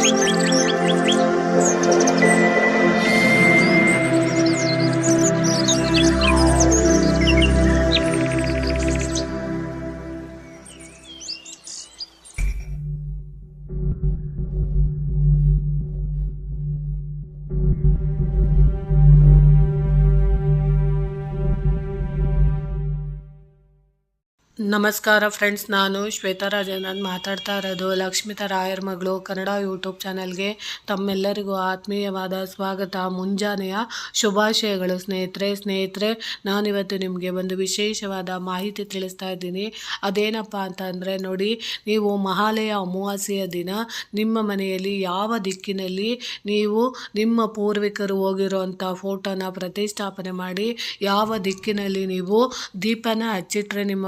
Música ನಮಸ್ಕಾರ ಫ್ರೆಂಡ್ಸ್, ನಾನು ಶ್ವೇತಾ ರಾಜೇಂದ್ರನ್ ಮಾತಾಡ್ತಾ ಇರೋದು ಲಕ್ಷ್ಮಿತಾ ರಾಯರ್ ಮಗಳು. ಕನ್ನಡ ಯೂಟ್ಯೂಬ್ ಚಾನಲ್ಗೆ ತಮ್ಮೆಲ್ಲರಿಗೂ ಆತ್ಮೀಯವಾದ ಸ್ವಾಗತ. ಮುಂಜಾನೆಯ ಶುಭಾಶಯಗಳು ಸ್ನೇಹಿತರೆ. ಸ್ನೇಹಿತರೆ, ನಾನಿವತ್ತು ನಿಮಗೆ ಒಂದು ವಿಶೇಷವಾದ ಮಾಹಿತಿ ತಿಳಿಸ್ತಾ ಇದ್ದೀನಿ. ಅದೇನಪ್ಪ ಅಂತ ಅಂದರೆ, ನೋಡಿ, ನೀವು ಮಹಾಲಯ ಅಮಾವಾಸ್ಯೆಯ ದಿನ, ನಿಮ್ಮ ಮನೆಯಲ್ಲಿ ಯಾವ ದಿಕ್ಕಿನಲ್ಲಿ ನೀವು ನಿಮ್ಮ ಪೂರ್ವಿಕರು ಹೋಗಿರೋಂಥ ಫೋಟೋನ ಪ್ರತಿಷ್ಠಾಪನೆ ಮಾಡಿ, ಯಾವ ದಿಕ್ಕಿನಲ್ಲಿ ನೀವು ದೀಪನ ಹಚ್ಚಿಟ್ರೆ ನಿಮ್ಮ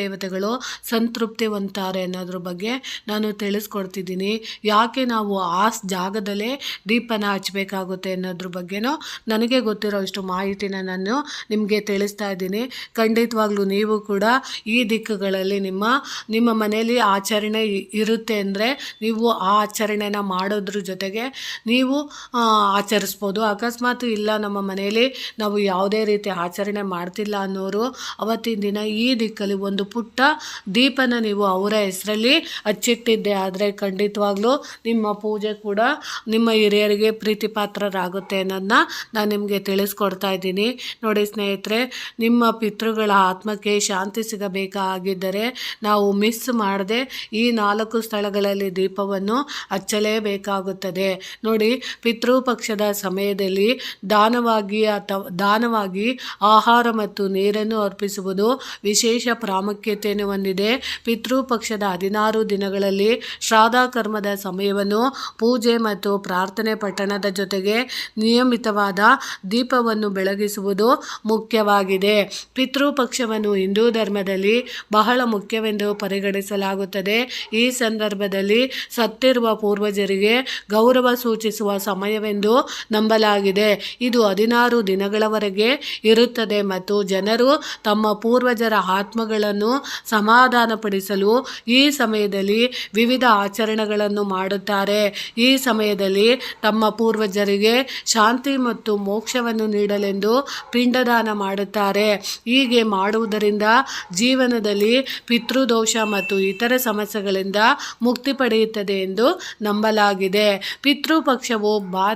ಪಿತೃದೇವತೆಗಳು ಸಂತೃಪ್ತಿ ಹೊಂದ್ತಾರೆ ಅನ್ನೋದ್ರ ಬಗ್ಗೆ ನಾನು ತಿಳಿಸ್ಕೊಡ್ತಿದ್ದೀನಿ. ಯಾಕೆ ನಾವು ಆ ಜಾಗದಲ್ಲೇ ದೀಪನ ಹಚ್ಚಬೇಕಾಗುತ್ತೆ ಅನ್ನೋದ್ರ ಬಗ್ಗೆನೂ ನನಗೆ ಗೊತ್ತಿರೋ ಇಷ್ಟು ಮಾಹಿತಿನ ನಾನು ನಿಮಗೆ ತಿಳಿಸ್ತಾ ಇದ್ದೀನಿ. ಖಂಡಿತವಾಗ್ಲೂ ನೀವು ಕೂಡ ಈ ದಿಕ್ಕುಗಳಲ್ಲಿ ನಿಮ್ಮ ನಿಮ್ಮ ಮನೆಯಲ್ಲಿ ಆಚರಣೆ ಇರುತ್ತೆ ಅಂದರೆ ನೀವು ಆ ಆಚರಣೆನ ಮಾಡೋದ್ರ ಜೊತೆಗೆ ನೀವು ಆಚರಿಸ್ಬೋದು. ಅಕಸ್ಮಾತ್ ಇಲ್ಲ ನಮ್ಮ ಮನೆಯಲ್ಲಿ ನಾವು ಯಾವುದೇ ರೀತಿ ಆಚರಣೆ ಮಾಡ್ತಿಲ್ಲ ಅನ್ನೋರು ಅವತ್ತಿನ ದಿನ ಈ ದಿಕ್ಕಲ್ಲಿ ಒಂದು ಪುಟ್ಟ ದೀಪನ ನೀವು ಅವರ ಹೆಸರಲ್ಲಿ ಹಚ್ಚಿಟ್ಟಿದ್ದೆ. ಆದರೆ ಖಂಡಿತವಾಗ್ಲೂ ನಿಮ್ಮ ಪೂಜೆ ಕೂಡ ನಿಮ್ಮ ಹಿರಿಯರಿಗೆ ಪ್ರೀತಿ ಪಾತ್ರರಾಗುತ್ತೆ ಅನ್ನೋದನ್ನ ನಾನು ನಿಮಗೆ ತಿಳಿಸ್ಕೊಡ್ತಾ ಇದ್ದೀನಿ. ನೋಡಿ ಸ್ನೇಹಿತರೆ, ನಿಮ್ಮ ಪಿತೃಗಳ ಆತ್ಮಕ್ಕೆ ಶಾಂತಿ ಸಿಗಬೇಕಾಗಿದ್ದರೆ ನಾವು ಮಿಸ್ ಮಾಡದೆ ಈ ನಾಲ್ಕು ಸ್ಥಳಗಳಲ್ಲಿ ದೀಪವನ್ನು ಹಚ್ಚಲೇಬೇಕಾಗುತ್ತದೆ. ನೋಡಿ, ಪಿತೃಪಕ್ಷದ ಸಮಯದಲ್ಲಿ ದಾನವಾಗಿ ಅಥವಾ ದಾನವಾಗಿ ಆಹಾರ ಮತ್ತು ನೀರನ್ನು ಅರ್ಪಿಸುವುದು ವಿಶೇಷ ಪ್ರಾಮುಖ್ಯತೆಯನ್ನು ಹೊಂದಿದೆ. ಪಿತೃಪಕ್ಷದ ಹದಿನಾರು ದಿನಗಳಲ್ಲಿ ಶ್ರಾದ್ದ ಕರ್ಮದ ಸಮಯವನ್ನು ಪೂಜೆ ಮತ್ತು ಪ್ರಾರ್ಥನೆ ಪಠಣದ ಜೊತೆಗೆ ನಿಯಮಿತವಾದ ದೀಪವನ್ನು ಬೆಳಗಿಸುವುದು ಮುಖ್ಯವಾಗಿದೆ. ಪಿತೃಪಕ್ಷವನ್ನು ಹಿಂದೂ ಧರ್ಮದಲ್ಲಿ ಬಹಳ ಮುಖ್ಯವೆಂದು ಪರಿಗಣಿಸಲಾಗುತ್ತದೆ. ಈ ಸಂದರ್ಭದಲ್ಲಿ ಸತ್ತಿರುವ ಪೂರ್ವಜರಿಗೆ ಗೌರವ ಸೂಚಿಸುವ ಸಮಯವೆಂದು ನಂಬಲಾಗಿದೆ. ಇದು ಹದಿನಾರು ದಿನಗಳವರೆಗೆ ಇರುತ್ತದೆ ಮತ್ತು ಜನರು ತಮ್ಮ ಪೂರ್ವಜರ ಆತ್ಮಗಳನ್ನು ಸಮಾಧಾನಪಡಿಸಲು ಈ ಸಮಯದಲ್ಲಿ ವಿವಿಧ ಆಚರಣೆಗಳನ್ನು ಮಾಡುತ್ತಾರೆ. ಈ ಸಮಯದಲ್ಲಿ ತಮ್ಮ ಪೂರ್ವಜರಿಗೆ ಶಾಂತಿ ಮತ್ತು ಮೋಕ್ಷವನ್ನು ನೀಡಲೆಂದು ಪಿಂಡದಾನ ಮಾಡುತ್ತಾರೆ. ಹೀಗೆ ಮಾಡುವುದರಿಂದ ಜೀವನದಲ್ಲಿ ಪಿತೃದೋಷ ಮತ್ತು ಇತರ ಸಮಸ್ಯೆಗಳಿಂದ ಮುಕ್ತಿ ಪಡೆಯುತ್ತದೆ ಎಂದು ನಂಬಲಾಗಿದೆ. ಪಿತೃಪಕ್ಷವು ಬಾ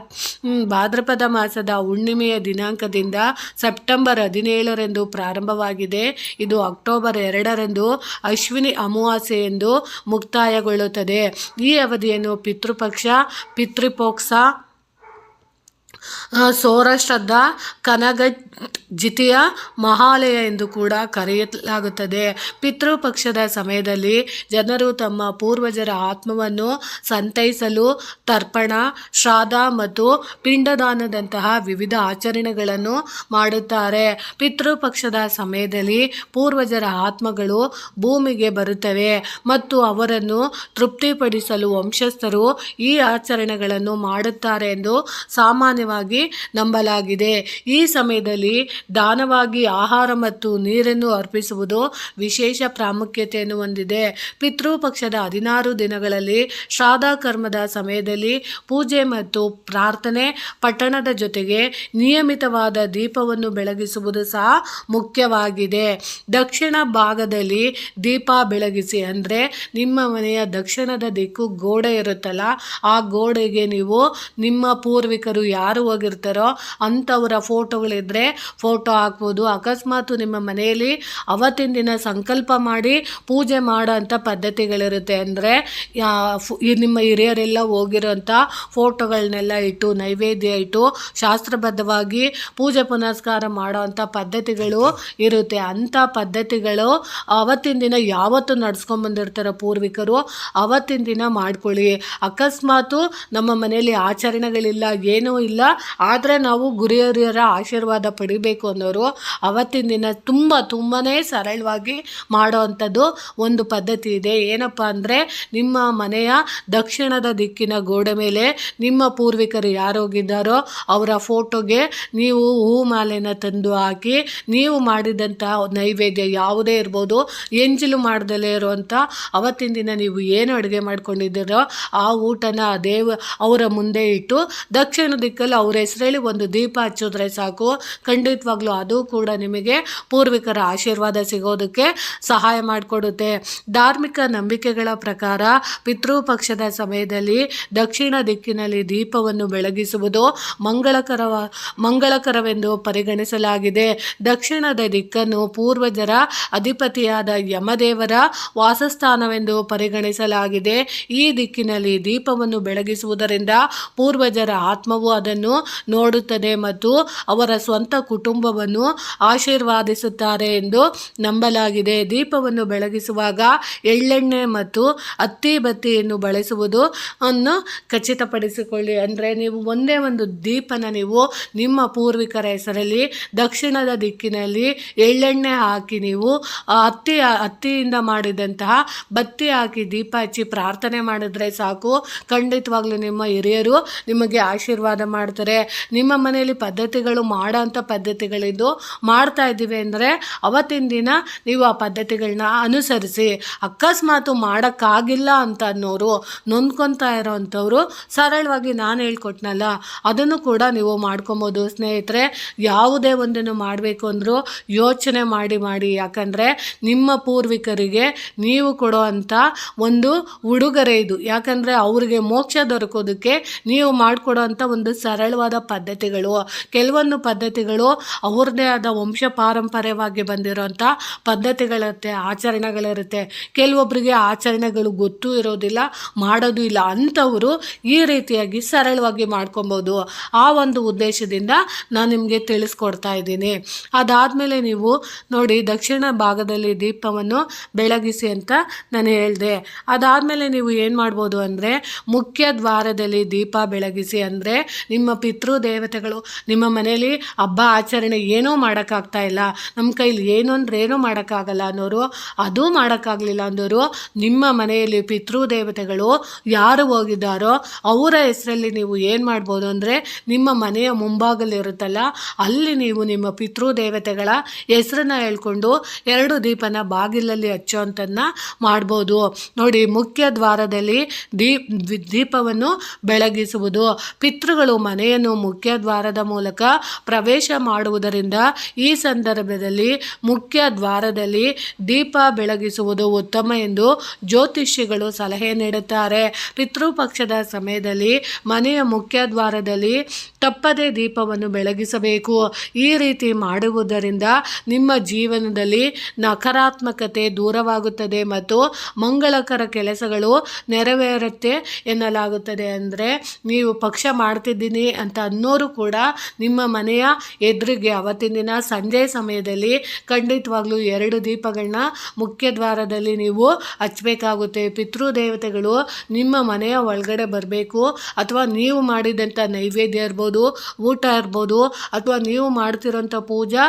ಭಾದ್ರಪದ ಮಾಸದ ಹುಣ್ಣಿಮೆಯ ದಿನಾಂಕದಿಂದ ಸೆಪ್ಟೆಂಬರ್ ಹದಿನೇಳರಂದು ಪ್ರಾರಂಭವಾಗಿದೆ. ಇದು ಅಕ್ಟೋಬರ್ ಎರಡರಂದು ಅಶ್ವಿನಿ ಅಮಾವಾಸ್ಯೆ ಎಂದು ಮುಕ್ತಾಯಗೊಳ್ಳುತ್ತದೆ. ಈ ಅವಧಿಯನ್ನು ಪಿತೃಪಕ್ಷ ಪಿತೃಪೋಕ್ಸ ಸೌರಾಷ್ಟ್ರದ ಕನಗ ಜಿತಿಯ ಮಹಾಲಯ ಎಂದು ಕೂಡ ಕರೆಯಲಾಗುತ್ತದೆ. ಪಿತೃಪಕ್ಷದ ಸಮಯದಲ್ಲಿ ಜನರು ತಮ್ಮ ಪೂರ್ವಜರ ಆತ್ಮವನ್ನು ಸಂತೈಸಲು ತರ್ಪಣ, ಶ್ರಾದ್ದ ಮತ್ತು ಪಿಂಡದಾನದಂತಹ ವಿವಿಧ ಆಚರಣೆಗಳನ್ನು ಮಾಡುತ್ತಾರೆ. ಪಿತೃಪಕ್ಷದ ಸಮಯದಲ್ಲಿ ಪೂರ್ವಜರ ಆತ್ಮಗಳು ಭೂಮಿಗೆ ಬರುತ್ತವೆ ಮತ್ತು ಅವರನ್ನು ತೃಪ್ತಿಪಡಿಸಲು ವಂಶಸ್ಥರು ಈ ಆಚರಣೆಗಳನ್ನು ಮಾಡುತ್ತಾರೆ ಎಂದು ಸಾಮಾನ್ಯವಾಗಿ ನಂಬಲಾಗಿದೆ. ಈ ಸಮಯದಲ್ಲಿ ದಾನವಾಗಿ ಆಹಾರ ಮತ್ತು ನೀರನ್ನು ಅರ್ಪಿಸುವುದು ವಿಶೇಷ ಪ್ರಾಮುಖ್ಯತೆಯನ್ನು ಹೊಂದಿದೆ. ಪಿತೃಪಕ್ಷದ ಹದಿನಾರು ದಿನಗಳಲ್ಲಿ ಶ್ರಾದ್ದ ಕರ್ಮದ ಸಮಯದಲ್ಲಿ ಪೂಜೆ ಮತ್ತು ಪ್ರಾರ್ಥನೆ ಪಟ್ಟಣದ ಜೊತೆಗೆ ನಿಯಮಿತವಾದ ದೀಪವನ್ನು ಬೆಳಗಿಸುವುದು ಸಹ ಮುಖ್ಯವಾಗಿದೆ. ದಕ್ಷಿಣ ಭಾಗದಲ್ಲಿ ದೀಪ ಬೆಳಗಿಸಿ ಅಂದರೆ ನಿಮ್ಮ ಮನೆಯ ದಕ್ಷಿಣದ ದಿಕ್ಕು ಗೋಡೆ ಇರುತ್ತಲ್ಲ, ಆ ಗೋಡೆಗೆ ನೀವು ನಿಮ್ಮ ಪೂರ್ವಿಕರು ಯಾರು ಹೋಗಿರ್ತಾರೋ ಅಂಥವರ ಫೋಟೋಗಳಿದ್ದರೆ ಫೋಟೋ ಹಾಕ್ಬೋದು. ಅಕಸ್ಮಾತ್ ನಿಮ್ಮ ಮನೆಯಲ್ಲಿ ಅವತ್ತಿನ ದಿನ ಸಂಕಲ್ಪ ಮಾಡಿ ಪೂಜೆ ಮಾಡೋ ಅಂಥ ಪದ್ಧತಿಗಳಿರುತ್ತೆ. ಅಂದರೆ ನಿಮ್ಮ ಹಿರಿಯರೆಲ್ಲ ಹೋಗಿರೋಂಥ ಫೋಟೋಗಳನ್ನೆಲ್ಲ ಇಟ್ಟು, ನೈವೇದ್ಯ ಇಟ್ಟು, ಶಾಸ್ತ್ರಬದ್ಧವಾಗಿ ಪೂಜೆ ಪುನಸ್ಕಾರ ಮಾಡೋ ಅಂಥ ಪದ್ಧತಿಗಳು ಇರುತ್ತೆ. ಅಂಥ ಪದ್ಧತಿಗಳು ಅವತ್ತಿನ ದಿನ ಯಾವತ್ತು ನಡ್ಸ್ಕೊಂಬಂದಿರ್ತಾರೋ ಪೂರ್ವಿಕರು, ಅವತ್ತಿನ ದಿನ ಮಾಡ್ಕೊಳ್ಳಿ. ಅಕಸ್ಮಾತು ನಮ್ಮ ಮನೆಯಲ್ಲಿ ಆಚರಣೆಗಳಿಲ್ಲ, ಏನೂ ಇಲ್ಲ ಆದರೆ ನಾವು ಗುರಿಯರಿಯರ ಆಶೀರ್ವಾದ ಪಡಿಬೇಕು ಅನ್ನೋರು ಅವತ್ತಿನ ದಿನ ತುಂಬ ತುಂಬಾ ಸರಳವಾಗಿ ಮಾಡೋವಂಥದ್ದು ಒಂದು ಪದ್ಧತಿ ಇದೆ. ಏನಪ್ಪ ಅಂದರೆ ನಿಮ್ಮ ಮನೆಯ ದಕ್ಷಿಣದ ದಿಕ್ಕಿನ ಗೋಡೆ ಮೇಲೆ ನಿಮ್ಮ ಪೂರ್ವಿಕರು ಯಾರೋಗಿದ್ದಾರೋ ಅವರ ಫೋಟೋಗೆ ನೀವು ಹೂ ಮಾಲೆನ ತಂದು ಹಾಕಿ ನೀವು ಮಾಡಿದಂಥ ನೈವೇದ್ಯ ಯಾವುದೇ ಇರ್ಬೋದು, ಎಂಜಿಲು ಮಾಡ್ದಲೇ ಇರುವಂಥ ಅವತ್ತಿನ ದಿನ ನೀವು ಏನು ಅಡುಗೆ ಮಾಡ್ಕೊಂಡಿದ್ದೀರೋ ಆ ಊಟನ ದೇವ ಅವರ ಮುಂದೆ ಇಟ್ಟು ದಕ್ಷಿಣ ದಿಕ್ಕಲ್ಲಿ ಅವ್ರ ಹೆಸರಲ್ಲಿ ಒಂದು ದೀಪ ಹಚ್ಚಿದ್ರೆ ಸಾಕು. ಖಂಡಿತವಾಗ್ಲೂ ಅದು ಕೂಡ ನಿಮಗೆ ಪೂರ್ವಿಕರ ಆಶೀರ್ವಾದ ಸಿಗೋದಕ್ಕೆ ಸಹಾಯ ಮಾಡಿಕೊಡುತ್ತೆ. ಧಾರ್ಮಿಕ ನಂಬಿಕೆಗಳ ಪ್ರಕಾರ ಪಿತೃಪಕ್ಷದ ಸಮಯದಲ್ಲಿ ದಕ್ಷಿಣ ದಿಕ್ಕಿನಲ್ಲಿ ದೀಪವನ್ನು ಬೆಳಗಿಸುವುದು ಮಂಗಳಕರವ, ಮಂಗಳಕರವೆಂದು ಪರಿಗಣಿಸಲಾಗಿದೆ. ದಕ್ಷಿಣದ ದಿಕ್ಕನ್ನು ಪೂರ್ವಜರ ಅಧಿಪತಿಯಾದ ಯಮದೇವರ ವಾಸಸ್ಥಾನವೆಂದು ಪರಿಗಣಿಸಲಾಗಿದೆ. ಈ ದಿಕ್ಕಿನಲ್ಲಿ ದೀಪವನ್ನು ಬೆಳಗಿಸುವುದರಿಂದ ಪೂರ್ವಜರ ಆತ್ಮವು ಅದನ್ನು ನೋಡುತ್ತದೆ ಮತ್ತು ಅವರ ಸ್ವಂತ ಕುಟುಂಬವನ್ನು ಆಶೀರ್ವಾದಿಸುತ್ತಾರೆ ಎಂದು ನಂಬಲಾಗಿದೆ. ದೀಪವನ್ನು ಬೆಳಗಿಸುವಾಗ ಎಳ್ಳೆಣ್ಣೆ ಮತ್ತು ಅತ್ತಿ ಬತ್ತಿಯನ್ನು ಬಳಸುವುದು ಅನ್ನು ಖಚಿತಪಡಿಸಿಕೊಳ್ಳಿ. ಅಂದರೆ ನೀವು ಒಂದೇ ಒಂದು ದೀಪನ ನೀವು ನಿಮ್ಮ ಪೂರ್ವಿಕರ ಹೆಸರಲ್ಲಿ, ದಕ್ಷಿಣದ ದಿಕ್ಕಿನಲ್ಲಿ ಎಳ್ಳೆಣ್ಣೆ ಹಾಕಿ ನೀವು ಅತ್ತಿ ಅತ್ತಿಯಿಂದ ಮಾಡಿದಂತಹ ಬತ್ತಿ ಹಾಕಿ ದೀಪ ಹಚ್ಚಿ ಪ್ರಾರ್ಥನೆ ಮಾಡಿದ್ರೆ ಸಾಕು. ಖಂಡಿತವಾಗ್ಲೂ ನಿಮ್ಮ ಹಿರಿಯರು ನಿಮಗೆ ಆಶೀರ್ವಾದ ಮಾಡ್ತಾರೆ. ನಿಮ್ಮ ಮನೆಯಲ್ಲಿ ಪದ್ಧತಿಗಳು ಮಾಡೋ ಅಂಥ ಪದ್ಧತಿಗಳಿದ್ದು ಮಾಡ್ತಾ ಇದ್ದೀವಿ ಅಂದರೆ ಅವತ್ತಿನ ದಿನ ನೀವು ಆ ಪದ್ಧತಿಗಳನ್ನ ಅನುಸರಿಸಿ ಅಕಸ್ಮಾತು ಮಾಡೋಕ್ಕಾಗಿಲ್ಲ ಅಂತ ಅನ್ನೋರು ನೊಂದ್ಕೊತಾ ಇರೋವಂಥವ್ರು ಸರಳವಾಗಿ ನಾನು ಹೇಳ್ಕೊಟ್ನಲ್ಲ, ಅದನ್ನು ಕೂಡ ನೀವು ಮಾಡ್ಕೊಬೋದು. ಸ್ನೇಹಿತರೆ, ಯಾವುದೇ ಒಂದನ್ನು ಮಾಡಬೇಕು ಅಂದರೂ ಯೋಚನೆ ಮಾಡಿ ಮಾಡಿ. ಯಾಕಂದರೆ ನಿಮ್ಮ ಪೂರ್ವಿಕರಿಗೆ ನೀವು ಕೊಡೋ ಅಂಥ ಒಂದು ಉಡುಗೊರೆ ಇದು. ಯಾಕಂದರೆ ಅವರಿಗೆ ಮೋಕ್ಷ ದೊರಕೋದಕ್ಕೆ ನೀವು ಮಾಡಿಕೊಡೋ ಅಂಥ ಒಂದು ಸರಳವಾದ ಪದ್ಧತಿಗಳು, ಕೆಲವೊಂದು ಪದ್ಧತಿಗಳು ಅವ್ರದ್ದೇ ಆದ ವಂಶ ಪಾರಂಪರ್ಯವಾಗಿ ಬಂದಿರೋಂಥ ಪದ್ಧತಿಗಳಿರುತ್ತೆ ಆಚರಣೆಗಳಿರುತ್ತೆ. ಕೆಲವೊಬ್ಬರಿಗೆ ಆಚರಣೆಗಳು ಗೊತ್ತೂ ಇರೋದಿಲ್ಲ, ಮಾಡೋದು ಇಲ್ಲ. ಅಂಥವರು ಈ ರೀತಿಯಾಗಿ ಸರಳವಾಗಿ ಮಾಡ್ಕೊಬೋದು. ಆ ಒಂದು ಉದ್ದೇಶದಿಂದ ನಾನು ನಿಮಗೆ ತಿಳಿಸ್ಕೊಡ್ತಾ ಇದ್ದೀನಿ. ಅದಾದಮೇಲೆ ನೀವು ನೋಡಿ ದಕ್ಷಿಣ ಭಾಗದಲ್ಲಿ ದೀಪವನ್ನು ಬೆಳಗಿಸಿ ಅಂತ ನಾನು ಹೇಳಿದೆ. ಅದಾದಮೇಲೆ ನೀವು ಏನು ಮಾಡ್ಬೋದು ಅಂದರೆ ಮುಖ್ಯ ದ್ವಾರದಲ್ಲಿ ದೀಪ ಬೆಳಗಿಸಿ ಅಂದರೆ ನಿಮ್ಮ ಪಿತೃ ದೇವತೆಗಳು ನಿಮ್ಮ ಮನೆಯಲ್ಲಿ ಹಬ್ಬ ಆಚರಣೆ ಏನೂ ಮಾಡೋಕ್ಕಾಗ್ತಾ ಇಲ್ಲ. ನಮ್ಮ ಕೈಲಿ ಏನು ಅಂದ್ರೆ ಏನೂ ಮಾಡೋಕ್ಕಾಗಲ್ಲ ಅನ್ನೋರು, ಅದೂ ಮಾಡೋಕ್ಕಾಗಲಿಲ್ಲ ಅಂದೋರು ನಿಮ್ಮ ಮನೆಯಲ್ಲಿ ಪಿತೃ ದೇವತೆಗಳು ಯಾರು ಹೋಗಿದ್ದಾರೋ, ಅವರ ಹೆಸರಲ್ಲಿ ನೀವು ಏನು ಮಾಡ್ಬೋದು ಅಂದರೆ ನಿಮ್ಮ ಮನೆಯ ಮುಂಭಾಗಲಿರುತ್ತಲ್ಲ ಅಲ್ಲಿ ನೀವು ನಿಮ್ಮ ಪಿತೃ ದೇವತೆಗಳ ಹೆಸರನ್ನ ಹೇಳ್ಕೊಂಡು ಎರಡು ದೀಪನ ಬಾಗಿಲಲ್ಲಿ ಹಚ್ಚುವಂಥದ್ದನ್ನ ಮಾಡ್ಬೋದು. ನೋಡಿ, ಮುಖ್ಯ ದ್ವಾರದಲ್ಲಿ ದೀಪ್ ದೀಪವನ್ನು ಬೆಳಗಿಸುವುದು. ಪಿತೃಗಳು ಮನೆಯನ್ನು ಮುಖ್ಯ ದ್ವಾರದ ಮೂಲಕ ಪ್ರವೇಶ ಮಾಡುವುದರಿಂದ ಈ ಸಂದರ್ಭದಲ್ಲಿ ಮುಖ್ಯ ದ್ವಾರದಲ್ಲಿ ದೀಪ ಬೆಳಗಿಸುವುದು ಉತ್ತಮ ಎಂದು ಜ್ಯೋತಿಷಿಗಳು ಸಲಹೆ ನೀಡುತ್ತಾರೆ. ಪಿತೃಪಕ್ಷದ ಸಮಯದಲ್ಲಿ ಮನೆಯ ಮುಖ್ಯ ದ್ವಾರದಲ್ಲಿ ತಪ್ಪದೇ ದೀಪವನ್ನು ಬೆಳಗಿಸಬೇಕು. ಈ ರೀತಿ ಮಾಡುವುದರಿಂದ ನಿಮ್ಮ ಜೀವನದಲ್ಲಿ ನಕಾರಾತ್ಮಕತೆ ದೂರವಾಗುತ್ತದೆ ಮತ್ತು ಮಂಗಳಕರ ಕೆಲಸಗಳು ನೆರವೇರುತ್ತೆ ಎನ್ನಲಾಗುತ್ತದೆ. ಅಂದರೆ ನೀವು ಪಕ್ಷ ಮಾಡ್ತಿದ್ದೀನಿ ಅಂತ ಅನ್ನೋರು ಕೂಡ ನಿಮ್ಮ ಮನೆಯ ಎದುರಿಗೆ ಅವತ್ತಿನ ದಿನ ಸಂಜೆ ಸಮಯದಲ್ಲಿ ಖಂಡಿತವಾಗ್ಲೂ ಎರಡು ದೀಪಗಳನ್ನ ಮುಖ್ಯ ದ್ವಾರದಲ್ಲಿ ನೀವು ಹಚ್ಚಬೇಕಾಗುತ್ತೆ. ಪಿತೃದೇವತೆಗಳು ನಿಮ್ಮ ಮನೆಯ ಒಳಗಡೆ ಬರಬೇಕು. ಅಥವಾ ನೀವು ಮಾಡಿದಂಥ ನೈವೇದ್ಯ ಇರ್ಬೋದು ಊಟ ಇರ್ಬೋದು ಅಥವಾ ನೀವು ಮಾಡ್ತಿರೋಂಥ ಪೂಜಾ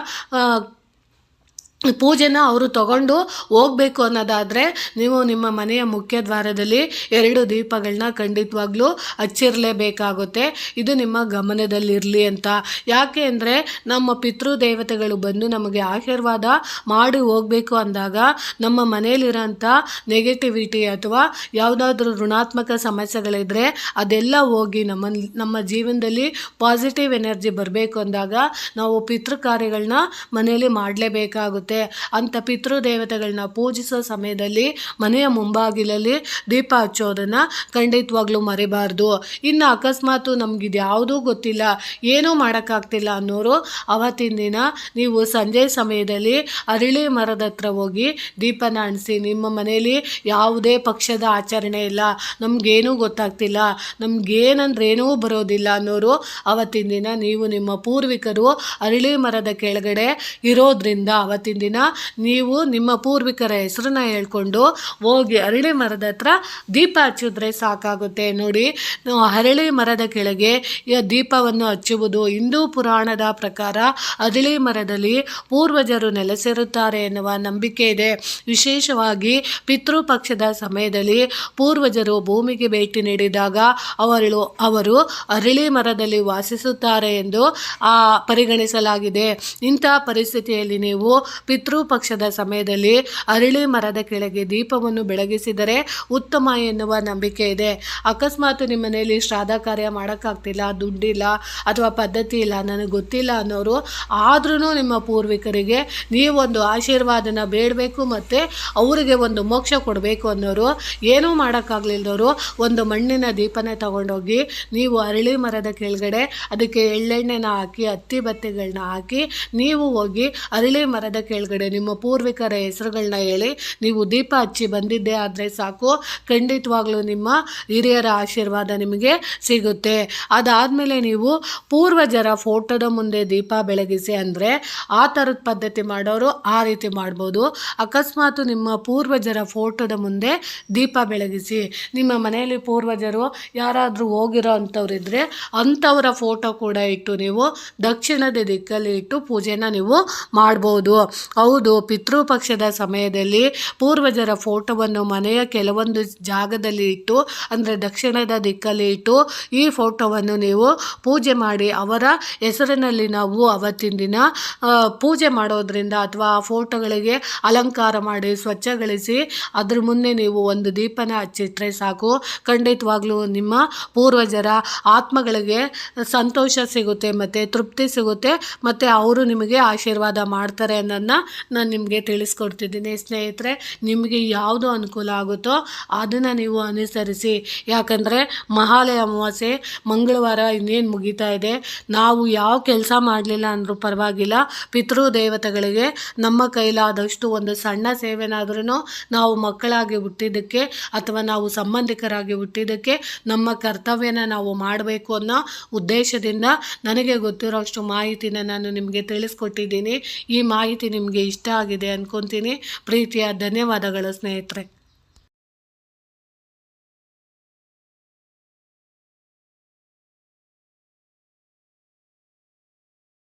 ಪೂಜೆನ ಅವರು ತಗೊಂಡು ಹೋಗಬೇಕು ಅನ್ನೋದಾದರೆ ನೀವು ನಿಮ್ಮ ಮನೆಯ ಮುಖ್ಯ ದ್ವಾರದಲ್ಲಿ ಎರಡು ದೀಪಗಳನ್ನ ಖಂಡಿತವಾಗ್ಲೂ ಹಚ್ಚಿರಲೇಬೇಕಾಗುತ್ತೆ. ಇದು ನಿಮ್ಮ ಗಮನದಲ್ಲಿರಲಿ ಅಂತ. ಯಾಕೆ ಅಂದರೆ ನಮ್ಮ ಪಿತೃ ದೇವತೆಗಳು ಬಂದು ನಮಗೆ ಆಶೀರ್ವಾದ ಮಾಡಿ ಹೋಗಬೇಕು ಅಂದಾಗ ನಮ್ಮ ಮನೆಯಲ್ಲಿರೋಂಥ ನೆಗೆಟಿವಿಟಿ ಅಥವಾ ಯಾವುದಾದ್ರೂ ಋಣಾತ್ಮಕ ಸಮಸ್ಯೆಗಳಿದ್ದರೆ ಅದೆಲ್ಲ ಹೋಗಿ ನಮ್ಮ ನಮ್ಮ ಜೀವನದಲ್ಲಿ ಪಾಸಿಟಿವ್ ಎನರ್ಜಿ ಬರಬೇಕು ಅಂದಾಗ ನಾವು ಪಿತೃ ಕಾರ್ಯಗಳನ್ನ ಮನೆಯಲ್ಲಿ ಮಾಡಲೇಬೇಕಾಗುತ್ತೆ. ಅಂಥ ಪಿತೃ ದೇವತೆಗಳನ್ನ ಪೂಜಿಸೋ ಸಮಯದಲ್ಲಿ ಮನೆಯ ಮುಂಬಾಗಿಲಲ್ಲಿ ದೀಪ ಹಚ್ಚೋದನ್ನು ಖಂಡಿತವಾಗ್ಲೂ ಮರಿಬಾರ್ದು. ಇನ್ನು ಅಕಸ್ಮಾತ್ ನಮ್ಗೆ ಇದು ಯಾವುದೂ ಗೊತ್ತಿಲ್ಲ, ಏನೂ ಮಾಡೋಕ್ಕಾಗ್ತಿಲ್ಲ ಅನ್ನೋರು ಅವತ್ತಿನ ದಿನ ನೀವು ಸಂಜೆ ಸಮಯದಲ್ಲಿ ಅರಳಿ ಮರದ ಹತ್ರ ಹೋಗಿ ದೀಪನ ಅಣಿಸಿ ನಿಮ್ಮ ಮನೆಯಲ್ಲಿ ಯಾವುದೇ ಪಕ್ಷದ ಆಚರಣೆ ಇಲ್ಲ, ನಮಗೇನೂ ಗೊತ್ತಾಗ್ತಿಲ್ಲ ನಮಗೇನಂದ್ರೆ ಏನೂ ಬರೋದಿಲ್ಲ ಅನ್ನೋರು ಅವತ್ತಿನ ದಿನ ನೀವು ನಿಮ್ಮ ಪೂರ್ವಿಕರು ಅರಳಿ ಮರದ ಕೆಳಗಡೆ ಇರೋದ್ರಿಂದ ಅವತ್ತಿನ ದಿನ ನೀವು ನಿಮ್ಮ ಪೂರ್ವಿಕರ ಹೆಸರನ್ನ ಹೇಳ್ಕೊಂಡು ಹೋಗಿ ಅರಳಿ ಮರದ ಹತ್ರ ದೀಪ ಹಚ್ಚಿದ್ರೆ ಸಾಕಾಗುತ್ತೆ. ನೋಡಿ ಹರಳಿ ಅರಳಿ ಮರದ ಕೆಳಗೆ ದೀಪವನ್ನು ಹಚ್ಚುವುದು ಹಿಂದೂ ಪುರಾಣದ ಪ್ರಕಾರ ಅರಳಿ ಮರದಲ್ಲಿ ಪೂರ್ವಜರು ನೆಲೆಸಿರುತ್ತಾರೆ ಎನ್ನುವ ನಂಬಿಕೆ ಇದೆ. ವಿಶೇಷವಾಗಿ ಪಿತೃಪಕ್ಷದ ಸಮಯದಲ್ಲಿ ಪೂರ್ವಜರು ಭೂಮಿಗೆ ಭೇಟಿ ನೀಡಿದಾಗ ಅವರು ಅವರು ಅರಳಿ ಮರದಲ್ಲಿ ವಾಸಿಸುತ್ತಾರೆ ಎಂದು ಪರಿಗಣಿಸಲಾಗಿದೆ. ಇಂಥ ಪರಿಸ್ಥಿತಿಯಲ್ಲಿ ನೀವು ಪಿತೃಪಕ್ಷದ ಸಮಯದಲ್ಲಿ ಅರಳಿ ಮರದ ಕೆಳಗೆ ದೀಪವನ್ನು ಬೆಳಗಿಸಿದರೆ ಉತ್ತಮ ಎನ್ನುವ ನಂಬಿಕೆ ಇದೆ. ಅಕಸ್ಮಾತ್ ನಿಮ್ಮ ಮನೆಯಲ್ಲಿ ಶ್ರಾದ ಕಾರ್ಯ ಮಾಡೋಕ್ಕಾಗ್ತಿಲ್ಲ, ದುಡ್ಡಿಲ್ಲ ಅಥವಾ ಪದ್ಧತಿ ಇಲ್ಲ, ನನಗೆ ಗೊತ್ತಿಲ್ಲ ಅನ್ನೋರು ಆದ್ರೂ ನಿಮ್ಮ ಪೂರ್ವಿಕರಿಗೆ ನೀವೊಂದು ಆಶೀರ್ವಾದನ ಬೇಡಬೇಕು ಮತ್ತು ಅವರಿಗೆ ಒಂದು ಮೋಕ್ಷ ಕೊಡಬೇಕು ಅನ್ನೋರು, ಏನೂ ಮಾಡೋಕ್ಕಾಗಲಿಲ್ಲದವರು ಒಂದು ಮಣ್ಣಿನ ದೀಪನ ತಗೊಂಡೋಗಿ ನೀವು ಅರಳಿ ಮರದ ಕೆಳಗಡೆ ಅದಕ್ಕೆ ಎಳ್ಳೆಣ್ಣೆನ ಹಾಕಿ, ಹತ್ತಿ ಬತ್ತಿಗಳನ್ನ ಹಾಕಿ, ನೀವು ಹೋಗಿ ಅರಳಿ ಮರದ ಕೆಳಗಡೆ ನಿಮ್ಮ ಪೂರ್ವಿಕರ ಹೆಸರುಗಳನ್ನ ಹೇಳಿ. ನೀವು ದೀಪ ಹಚ್ಚಿ ಬಂದಿದ್ದೆ ಆದರೆ ಸಾಕು. ಖಂಡಿತವಾಗ್ಲೂ ನಿಮ್ಮ ಹಿರಿಯರ ಆಶೀರ್ವಾದ ನಿಮಗೆ ಸಿಗುತ್ತೆ. ಅದಾದಮೇಲೆ ನೀವು ಪೂರ್ವಜರ ಫೋಟೋದ ಮುಂದೆ ದೀಪ ಬೆಳಗಿಸಿ ಅಂದರೆ ಆ ಥರದ ಪದ್ಧತಿ ಮಾಡೋರು ಆ ರೀತಿ ಮಾಡ್ಬೋದು. ಅಕಸ್ಮಾತ್ ನಿಮ್ಮ ಪೂರ್ವಜರ ಫೋಟೋದ ಮುಂದೆ ದೀಪ ಬೆಳಗಿಸಿ. ನಿಮ್ಮ ಮನೆಯಲ್ಲಿ ಪೂರ್ವಜರು ಯಾರಾದರೂ ಹೋಗಿರೋ ಅಂಥವ್ರಿದ್ರೆ ಅಂಥವರ ಫೋಟೋ ಕೂಡ ಇಟ್ಟು ನೀವು ದಕ್ಷಿಣದ ದಿಕ್ಕಲ್ಲಿ ಇಟ್ಟು ಪೂಜೆನ ನೀವು ಮಾಡ್ಬೋದು. ಹೌದು, ಪಿತೃಪಕ್ಷದ ಸಮಯದಲ್ಲಿ ಪೂರ್ವಜರ ಫೋಟೋವನ್ನು ಮನೆಯ ಕೆಲವೊಂದು ಜಾಗದಲ್ಲಿ ಇಟ್ಟು, ಅಂದರೆ ದಕ್ಷಿಣದ ದಿಕ್ಕಲ್ಲಿ ಇಟ್ಟು, ಈ ಫೋಟೋವನ್ನು ನೀವು ಪೂಜೆ ಮಾಡಿ ಅವರ ಹೆಸರಿನಲ್ಲಿ ನಾವು ಅವತ್ತಿನ ದಿನ ಪೂಜೆ ಮಾಡೋದ್ರಿಂದ ಅಥವಾ ಆ ಫೋಟೋಗಳಿಗೆ ಅಲಂಕಾರ ಮಾಡಿ ಸ್ವಚ್ಛಗೊಳಿಸಿ, ಅದ್ರ ಮುಂದೆ ನೀವು ಒಂದು ದೀಪನ ಹಚ್ಚಿಟ್ರೆ ಸಾಕು. ಖಂಡಿತವಾಗ್ಲೂ ನಿಮ್ಮ ಪೂರ್ವಜರ ಆತ್ಮಗಳಿಗೆ ಸಂತೋಷ ಸಿಗುತ್ತೆ, ಮತ್ತು ತೃಪ್ತಿ ಸಿಗುತ್ತೆ, ಮತ್ತು ಅವರು ನಿಮಗೆ ಆಶೀರ್ವಾದ ಮಾಡ್ತಾರೆ ಅನ್ನೋದನ್ನ ನಾನು ನಿಮಗೆ ತಿಳಿಸ್ಕೊಡ್ತಿದ್ದೀನಿ. ಸ್ನೇಹಿತರೆ, ನಿಮಗೆ ಯಾವುದು ಅನುಕೂಲ ಆಗುತ್ತೋ ಅದನ್ನು ನೀವು ಅನುಸರಿಸಿ. ಯಾಕಂದರೆ ಮಹಾಲಯ ಅಮಾವಾಸ್ಯೆ ಮಂಗಳವಾರ ಇನ್ನೇನು ಮುಗೀತಾ ಇದೆ. ನಾವು ಯಾವ ಕೆಲಸ ಮಾಡಲಿಲ್ಲ ಅಂದರೂ ಪರವಾಗಿಲ್ಲ. ಪಿತೃ ದೇವತೆಗಳಿಗೆ ನಮ್ಮ ಕೈಲಾದಷ್ಟು ಒಂದು ಸಣ್ಣ ಸೇವೆನಾದ್ರೂ ನಾವು ಮಕ್ಕಳಾಗಿ ಹುಟ್ಟಿದ್ದಕ್ಕೆ ಅಥವಾ ನಾವು ಸಂಬಂಧಿಕರಾಗಿ ಹುಟ್ಟಿದ್ದಕ್ಕೆ ನಮ್ಮ ಕರ್ತವ್ಯನ ನಾವು ಮಾಡಬೇಕು ಅನ್ನೋ ಉದ್ದೇಶದಿಂದ ನನಗೆ ಗೊತ್ತಿರೋಷ್ಟು ಮಾಹಿತಿನ ನಾನು ನಿಮಗೆ ತಿಳಿಸ್ಕೊಟ್ಟಿದ್ದೀನಿ. ಈ ಮಾಹಿತಿ ನಿಮಗೆ ಇಷ್ಟ ಆಗಿದೆ ಅಂದ್ಕೊತೀನಿ ಪ್ರೀತಿಯ ಧನ್ಯವಾದಗಳು ಸ್ನೇಹಿತರೆ.